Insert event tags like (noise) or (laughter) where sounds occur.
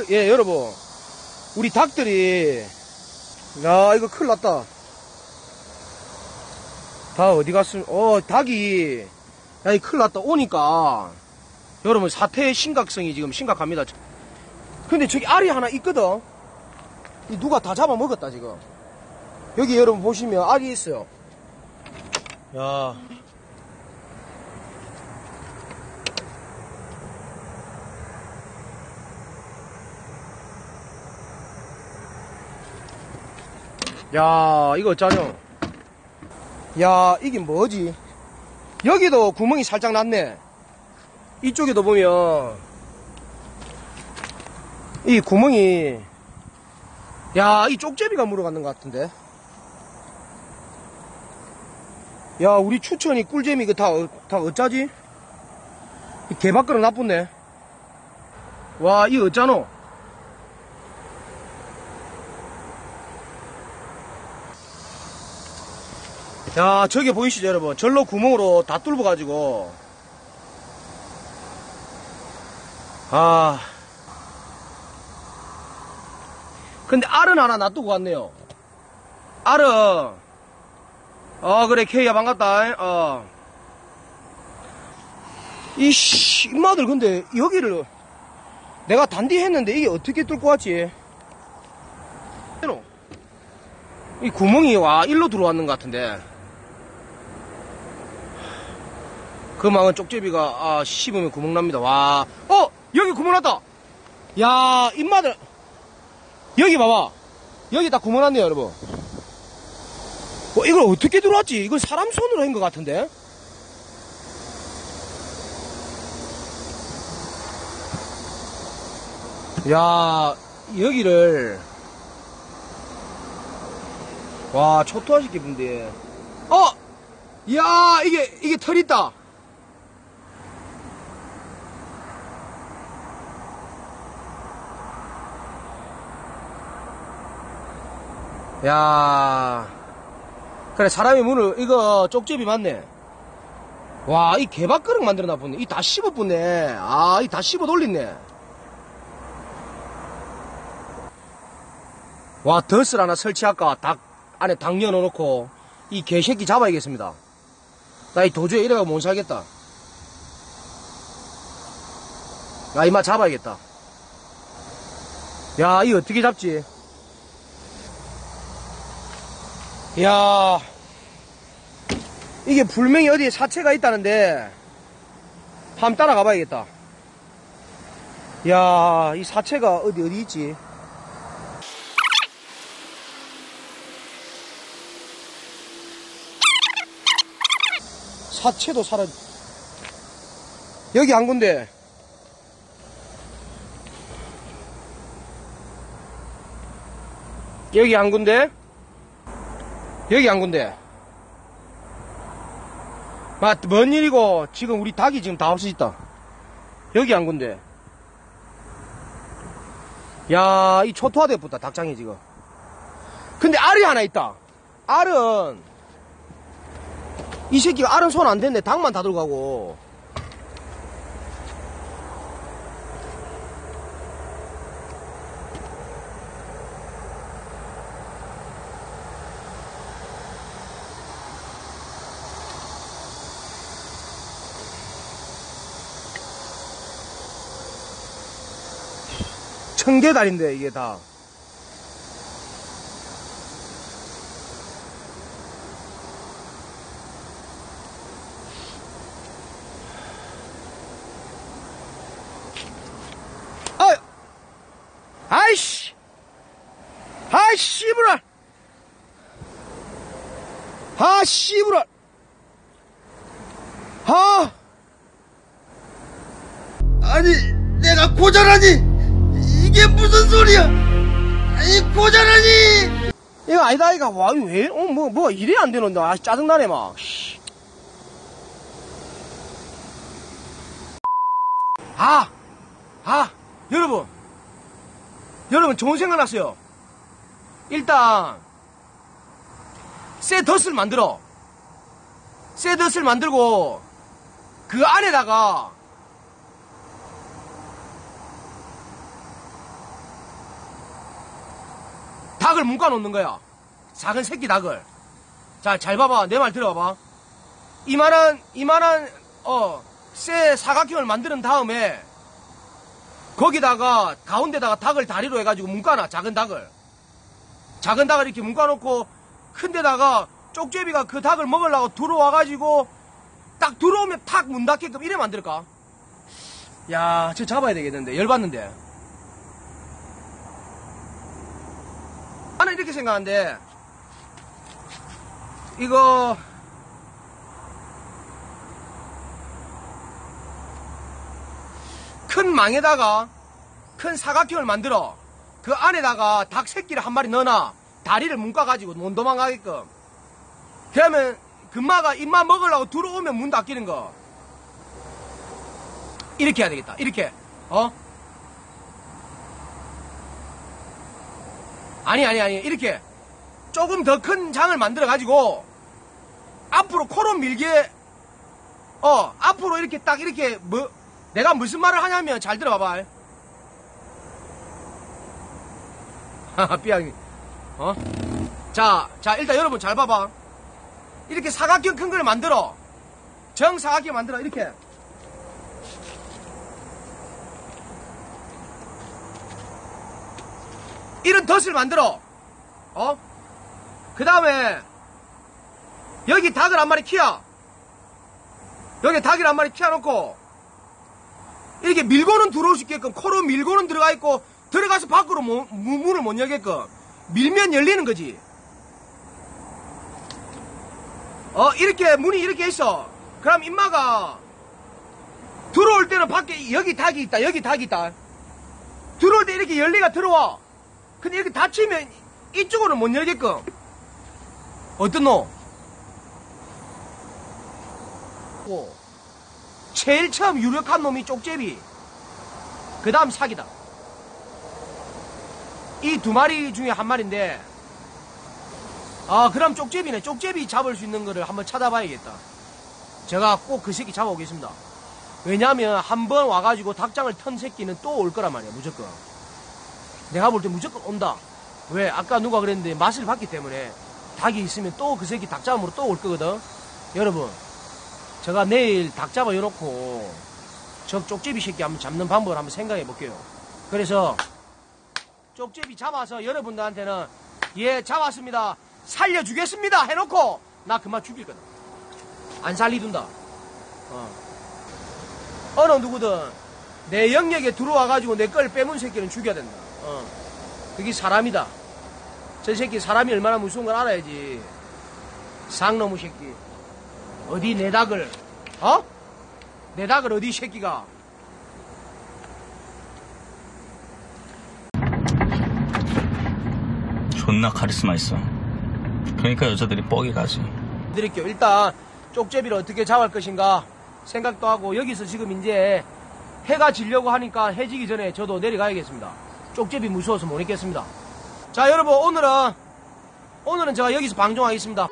그, 예, 여러분. 우리 닭들이, 야, 이거 큰일 났다. 다 어디 갔음, 어, 닭이, 야, 이 큰일 났다. 오니까, 여러분, 사태의 심각성이 지금 심각합니다. 근데 저기 알이 하나 있거든? 이 누가 다 잡아먹었다, 지금. 여기 여러분 보시면 알이 있어요. 야. 야, 이거 어쩌냐? 야, 이게 뭐지? 여기도 구멍이 살짝 났네. 이쪽에도 보면, 이 구멍이, 야, 이 쪽제비가 물어갔는 것 같은데? 야, 우리 추천이 꿀잼이 이거 다, 어- 다 어쩌지? 이 개밥그릇 나쁘네. 와, 이 어쩌노? 야, 저기 보이시죠, 여러분? 절로 구멍으로 다 뚫어 가지고. 아. 근데 알은 하나 놔두고 갔네요. 알은. 어, 그래, 케이야, 반갑다. 어. 이씨, 임마들, 근데, 여기를, 내가 단디 했는데, 이게 어떻게 뚫고 왔지? 이 구멍이, 와, 일로 들어왔는 것 같은데. 그 망은 쪽제비가, 아, 씹으면 구멍 납니다. 와. 어! 여기 구멍 났다! 야, 임마들. 여기 봐봐. 여기 다 구멍 났네요, 여러분. 어, 이걸 어떻게 들어왔지? 이걸 사람 손으로 한 것 같은데? 야, 여기를. 와, 초토화시키 분데. 어! 야, 이게, 이게 털 있다. 야. 그래 사람이 문을 이거 쪽집이 맞네. 와 이 개밥그릇 만들어 놔 보네. 이 다 씹어보네. 아 이 다 씹어 돌리네. 와 덫을 하나 설치할까? 닭 안에 닭 넣어놓고 이 개새끼 잡아야겠습니다. 나 이 도저히 이래가 못 살겠다. 나 이마 잡아야겠다. 야 이 어떻게 잡지 이 야, 이게 불명이 어디에 사체가 있다는데, 한번 따라가 봐야겠다. 이야, 이 사체가 어디, 어디 있지? 사체도 사라, 여기 한 군데. 여기 한 군데. 여기 한 군데. 마, 뭔 일이고, 지금 우리 닭이 지금 다 없어졌다. 여기 한 군데. 야, 이 초토화돼 붙다, 닭장이 지금. 근데 알이 하나 있다. 알은, 이 새끼가 알은 손 안 댔네. 닭만 다 들어가고. 청계달인데, 이게 다. 아, 아이씨! 아이, 씨부랄! 아, 씨부랄! 아! 아니 내가 고자라니 이게 무슨 소리야 아니 고자라니 이거 아니다, 이거. 와, 왜, 어, 뭐, 뭐, 이래 안 되는데. 아, 짜증 나네, 막. 씨. 아! 아! 여러분! 여러분, 좋은 생각 났어요. 일단, 새 덫을 만들어. 새 덫을 만들고, 그 안에다가, 닭을 묶어 놓는 거야. 작은 새끼 닭을. 자, 잘 봐봐. 내 말 들어봐. 이만한, 이만한, 어, 쇠 사각형을 만드는 다음에, 거기다가, 가운데다가 닭을 다리로 해가지고 묶어놔. 작은 닭을. 작은 닭을 이렇게 묶어놓고, 큰 데다가 쪽제비가 그 닭을 먹으려고 들어와가지고, 딱 들어오면 탁 문 닫게끔 이래 만들까? 야, 저 잡아야 되겠는데. 열받는데. 나는 이렇게 생각하는데, 이거, 큰 망에다가 큰 사각형을 만들어. 그 안에다가 닭 새끼를 한 마리 넣어놔. 다리를 묶어가지고 못 도망가게끔. 그러면 금마가 입만 먹으려고 들어오면 문 닫히는 거. 이렇게 해야 되겠다. 이렇게. 어? 아니 아니 아니 이렇게 조금 더 큰 장을 만들어 가지고 앞으로 코로 밀게. 어 앞으로 이렇게 딱 이렇게 뭐 내가 무슨 말을 하냐면 잘 들어봐봐. (laughs) 삐약이. 어? 자, 자 일단 여러분 잘 봐봐. 이렇게 사각형 큰 걸 만들어. 정사각형 만들어 이렇게 이런 덫을 만들어. 어? 그 다음에 여기 닭을 한 마리 키워. 여기 닭을 한 마리 키워놓고 이렇게 밀고는 들어올 수 있게끔 코로 밀고는 들어가 있고 들어가서 밖으로 무- 문을 못 열게끔 밀면 열리는 거지. 어 이렇게 문이 이렇게 있어. 그럼 임마가 들어올 때는 밖에 여기 닭이 있다 여기 닭이 있다. 들어올 때 이렇게 열리가 들어와 근데 이렇게 닫히면 이쪽으로 못 열게끔. 어떤 놈? 고 제일 처음 유력한 놈이 쪽제비. 그 다음 사기다. 이 두 마리 중에 한 마리인데. 아 그럼 쪽제비네. 쪽제비 잡을 수 있는 거를 한번 찾아봐야겠다. 제가 꼭 그 새끼 잡아오겠습니다. 왜냐면 한번 와가지고 닭장을 턴 새끼는 또 올 거란 말이야 무조건 내가 볼 때 무조건 온다 왜 아까 누가 그랬는데 맛을 봤기 때문에 닭이 있으면 또 그 새끼 닭장으로 또올 거거든 여러분 제가 내일 닭 잡아 놓고 저 쪽제비 새끼 한번 잡는 방법을 한번 생각해 볼게요. 그래서 쪽제비 잡아서 여러분들한테는 예 잡았습니다. 살려주겠습니다 해놓고 나 그만 죽일 거다. 안 살리둔다. 어. 어느 누구든 내 영역에 들어와가지고 내 걸 빼문 새끼는 죽여야 된다. 어. 그게 사람이다. 저 새끼 사람이 얼마나 무서운 걸 알아야지. 상놈의 새끼. 어디 내 닭을 어? 내 닭을 어디 이 새끼가 존나 카리스마 있어. 그러니까 여자들이 뻑이 가지. 드릴게요 일단 쪽제비를 어떻게 잡을 것인가 생각도 하고 여기서 지금 이제 해가 지려고 하니까 해지기 전에 저도 내려가야겠습니다 쪽제비 무서워서 못 있겠습니다. 자 여러분 오늘은 오늘은 제가 여기서 방종하겠습니다